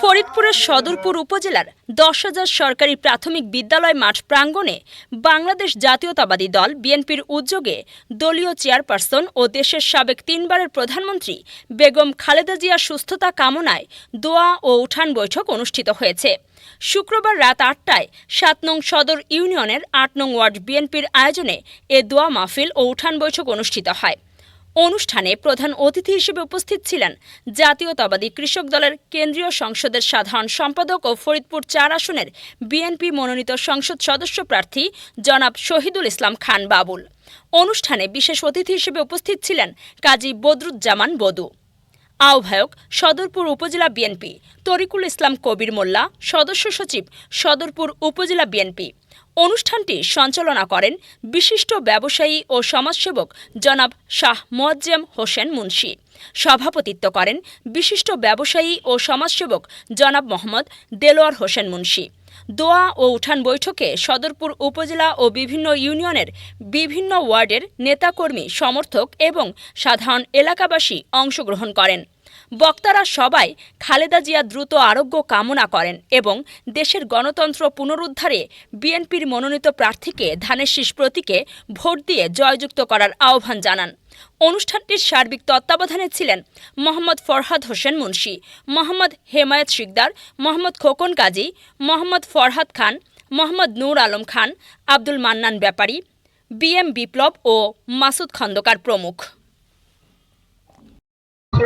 ফরিদপুরের সদরপুর উপজেলার দশ হাজার সরকারি প্রাথমিক বিদ্যালয় মাঠ প্রাঙ্গণে বাংলাদেশ জাতীয়তাবাদী দল বিএনপির উদ্যোগে দলীয় চেয়ারপারসন ও দেশের সাবেক তিনবারের প্রধানমন্ত্রী বেগম খালেদা জিয়ার সুস্থতা কামনায় দোয়া ও উঠান বৈঠক অনুষ্ঠিত হয়েছে। শুক্রবার রাত আটটায় সাত নং সদর ইউনিয়নের আট নং ওয়ার্ড বিএনপির আয়োজনে এ দোয়া মাহফিল ও উঠান বৈঠক অনুষ্ঠিত হয়। অনুষ্ঠানে প্রধান অতিথি হিসেবে উপস্থিত ছিলেন জাতীয়তাবাদী কৃষক দলের কেন্দ্রীয় সংসদের সাধারণ সম্পাদক ও ফরিদপুর চার আসনের বিএনপি মনোনীত সংসদ সদস্য প্রার্থী জনাব শহীদুল ইসলাম খান বাবুল। অনুষ্ঠানে বিশেষ অতিথি হিসেবে উপস্থিত ছিলেন কাজী বদরুজ্জামান বদু আহ্বায়ক সদরপুর উপজেলা বিএনপি, তরিকুল ইসলাম কবির মোল্লা, সদস্য সচিব সদরপুর উপজেলা বিএনপি অনুষ্ঠানটি সঞ্চালনা করেন বিশিষ্ট ব্যবসায়ী ও সমাজসেবক জনাব শাহ মোয়াজ্জেম হোসেন মুন্সি। সভাপতিত্ব করেন বিশিষ্ট ব্যবসায়ী ও সমাজসেবক জনাব মোহাম্মদ দেলোয়ার হোসেন মুন্সি। দোয়া ও উঠান বৈঠকে সদরপুর উপজেলা ও বিভিন্ন ইউনিয়নের বিভিন্ন ওয়ার্ডের নেতাকর্মী, সমর্থক এবং সাধারণ এলাকাবাসী অংশগ্রহণ করেন। বক্তারা সবাই খালেদা জিয়া দ্রুত আরোগ্য কামনা করেন এবং দেশের গণতন্ত্র পুনরুদ্ধারে বিএনপির মনোনীত প্রার্থীকে ধানের শীষ প্রতীকে ভোট দিয়ে জয়যুক্ত করার আহ্বান জানান। অনুষ্ঠানটির সার্বিক তত্ত্বাবধানে ছিলেন মোহাম্মদ ফরহাদ হোসেন মুন্সি, মোহাম্মদ হেমায়ত শিকদার, মোহাম্মদ খোকন কাজী, মোহাম্মদ ফরহাদ খান, মোহাম্মদ নূর আলম খান, আব্দুল মান্নান ব্যাপারী বিএম বিপ্লব ও মাসুদ খন্দকার প্রমুখ।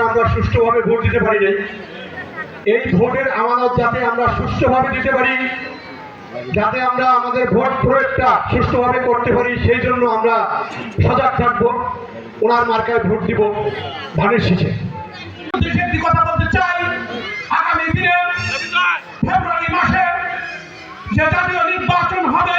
আমরা সুষ্ঠুভাবে ভোট দিতে পারি নাই। এই ভোটের আমানত যাতে আমরা সুষ্ঠুভাবে দিতে পারি, যাতে আমরা আমাদের ভোট প্রয়োগটা সুষ্ঠুভাবে করতে পারি, সেই জন্য আমরা সজাগ থাকব, ওনার মার্কায় ভোট দিব ধানের শীষে। চাই, আগামী দিনে ফেব্রুয়ারি মাসে যে জাতীয় নির্বাচন হবে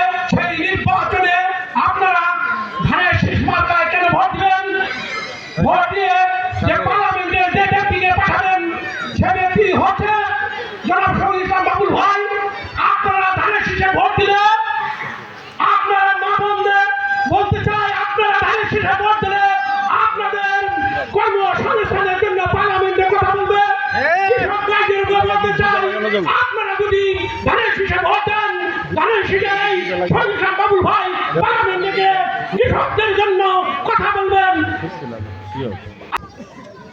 আপনারা যদি ধানের শীষে ভোট দেন ধানের শীষে এই বাবুল ভাই পার্লামেন্টে গিয়ে কৃষকদের জন্য কথা বলবেন।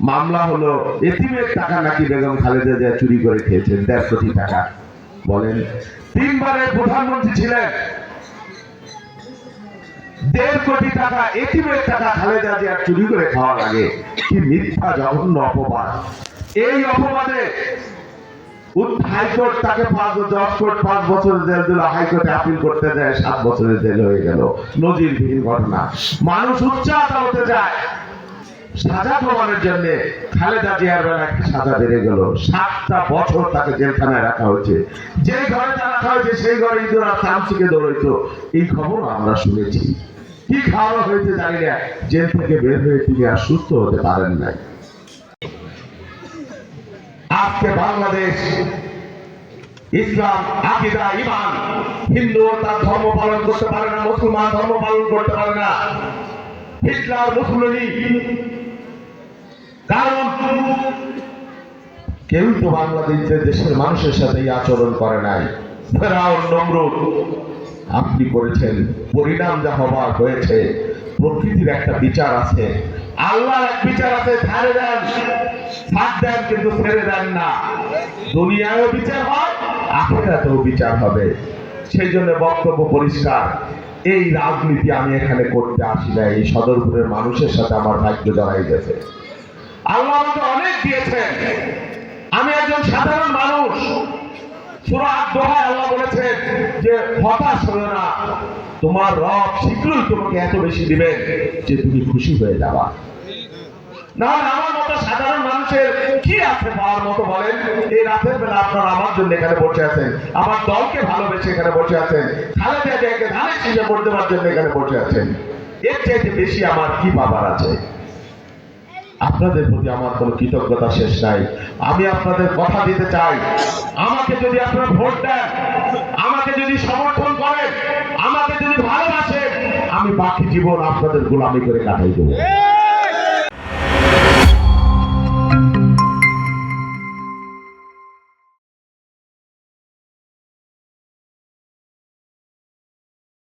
মামলা হলো এতিমের টাকা নাকি বেগম খালেদা জিয়া চুরি করে খেয়েছেন দেড় কোটি টাকা। বলেন তিনবারের প্রধানমন্ত্রী ছিলেন। দেড় কোটি টাকা এতিমের টাকা খালেদা জিয়া চুরি করে খাওয়া লাগে কি মিথ্যা জঘন্য অপবাদ? এই অপবাদে হাইকোর্ট তাকে পাঁচ জজ কোর্ট পাঁচ বছরের জেল দিল হাইকোর্টে আপিল করতে সাত বছরের জেল হয়ে গেল। নজিরবিহীন ঘটনা। মানুষ উচ্চ আদালতে যায় সাজা প্রমাণের জন্য খালেদা জিয়ার বেলা একটা সাজা বেড়ে গেল। সাতটা বছর তাকে জেলখানায় রাখা হয়েছে। যে ঘরে রাখা হয়েছে, সেই ঘরে দৌড়ইতো। এই খবর আমরা শুনেছি। কি খাওয়া হয়েছে জানি না। জেল থেকে বের হয়ে তিনি আর সুস্থ হতে পারেন নাই। আজকে বাংলাদেশ, ইসলাম, আকিদা ইমান হিন্দু তার ধর্ম পালন করতে পারে না, মুসলমান ধর্ম পালন করতে পারে না। হিটলার মুসলিম কারণ কেউ তো বাংলাদেশের দেশের মানুষের সাথে এই আচরণ করে নাই। ফেরাউন, নমরুদ, আপনি করেছেন। পরিণাম যা হবার হয়েছে, প্রকৃতির একটা বিচার আছে। আল্লাহর এক বিচার আছে, ছাড়ে দেন। ছাড় দেন, কিন্তু ছেড়ে দেন না। দুনিয়ায়ও বিচার হয়, আখেরাতেও বিচার হবে। সেই জন্য বক্তব্য পরিষ্কার। এই রাজনীতি আমি এখানে করতে আসি না এই সদরপুরের মানুষের সাথে আমার ভাগ্য জড়াই গেছে আল্লাহ আমাকে অনেক দিয়েছেন। আমি একজন সাধারণ মানুষ। সুরা দোহায় আল্লাহ বলেছেন যে হতাশ হয়ে না। তোমার রব শীঘ্রই তোমাকে এত বেশি দিবেন যে তুমি খুশি হয়ে যাবা। না আমার মতো সাধারণ মানুষের কি আছে পাওয়ার মতো বলেন? এই রাতের বেলা আপনারা আমার জন্য এখানে বসে আছেন। আমার দলকে ভালোবেসে এখানে বসে আছেন। দেওয়ার জন্য এখানে বসে আছেন। এর চাইতে বেশি আমার কি পাবার আছে? আপনাদের প্রতি আমার কোনো কৃতজ্ঞতা শেষ নাই। আমি আপনাদের কথা দিতে চাই। আমাকে যদি আপনারা ভোট দেন, আমাকে যদি সমর্থন ভালোবাসেন আমি বাকি জীবন আপনাদের গোলামি করে কাটাই দেবো।